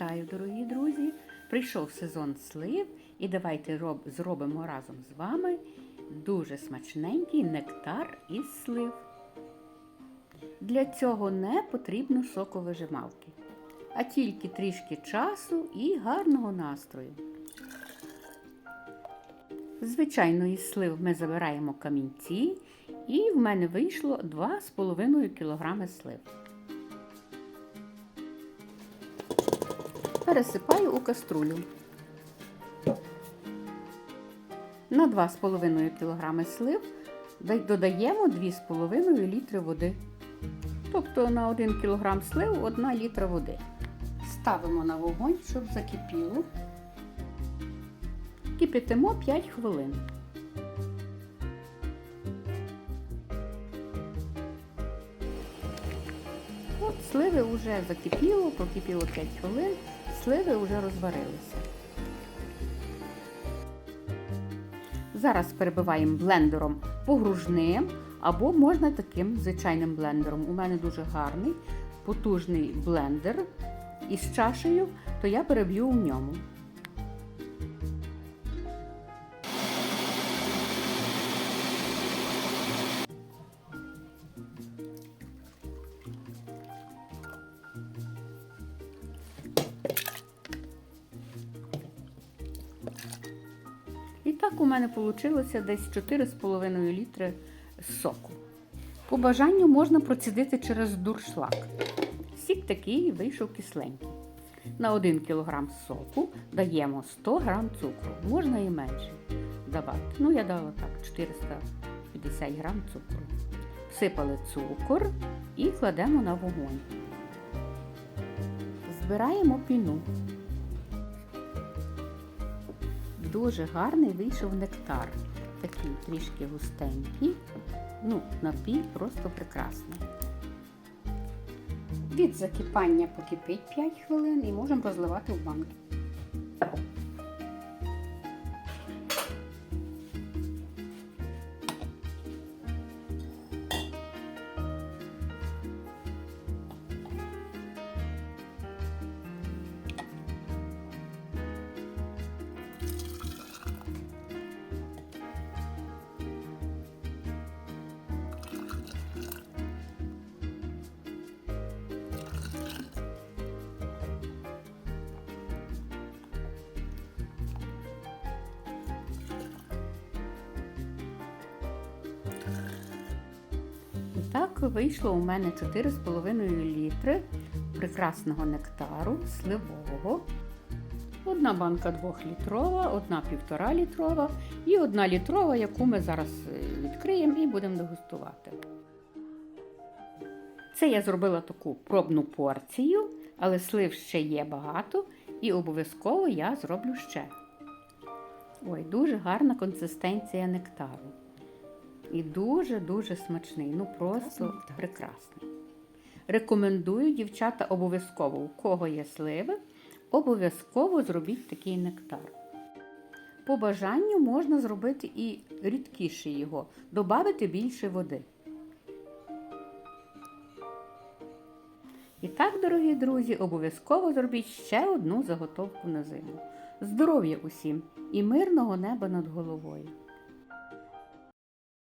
Вітаю, дорогі друзі! Прийшов сезон слив, і давайте роб- зробимо разом з вами дуже смачненький нектар із слив. Для цього не потрібно соковижималки, а тільки трішки часу і гарного настрою. Звичайно, із слив ми забираємо камінці, і в мене вийшло 2,5 кг слив. Пересипаю у каструлю. На 2,5 кг слив додаємо 2,5 літри води. Тобто на 1 кг слив 1 літра води. Ставимо на вогонь, щоб закипіло. Кипятимо 5 хвилин. От сливи вже закипіло, прокипіло 5 хвилин, сливи вже розварилися. Зараз перебиваємо блендером погружним або можна таким звичайним блендером. У мене дуже гарний, потужний блендер із чашею, то я переб'ю у ньому. Так у мене вийшло десь 4,5 літри соку. По бажанню можна процідити через дуршлаг. Сік такий вийшов кисленький. На 1 кг соку даємо 100 г цукру, можна і менше давати. Ну, я дала так, 450 г цукру. Всипали цукор і кладемо на вогонь. Збираємо піну. Дуже гарний вийшов нектар. Такий трішки густенький. Ну, напій просто прекрасний. Від закипання покипить 5 хвилин і можемо розливати в банки. Вийшло у мене 4,5 літри прекрасного нектару сливового. Одна банка 2-літрова, одна 1,5 літрова і одна літрова, яку ми зараз е, відкриємо і будемо дегустувати. Це я зробила таку пробну порцію, але слив ще є багато, і обов'язково я зроблю ще. Ой, дуже гарна консистенція нектару. І дуже-дуже смачний, ну просто прекрасний. Рекомендую, дівчата, обов'язково, у кого є сливи, обов'язково зробіть такий нектар. По бажанню можна зробити і рідкіше його, додати більше води. І так, дорогі друзі, обов'язково зробіть ще одну заготовку на зиму. Здоров'я усім і мирного неба над головою!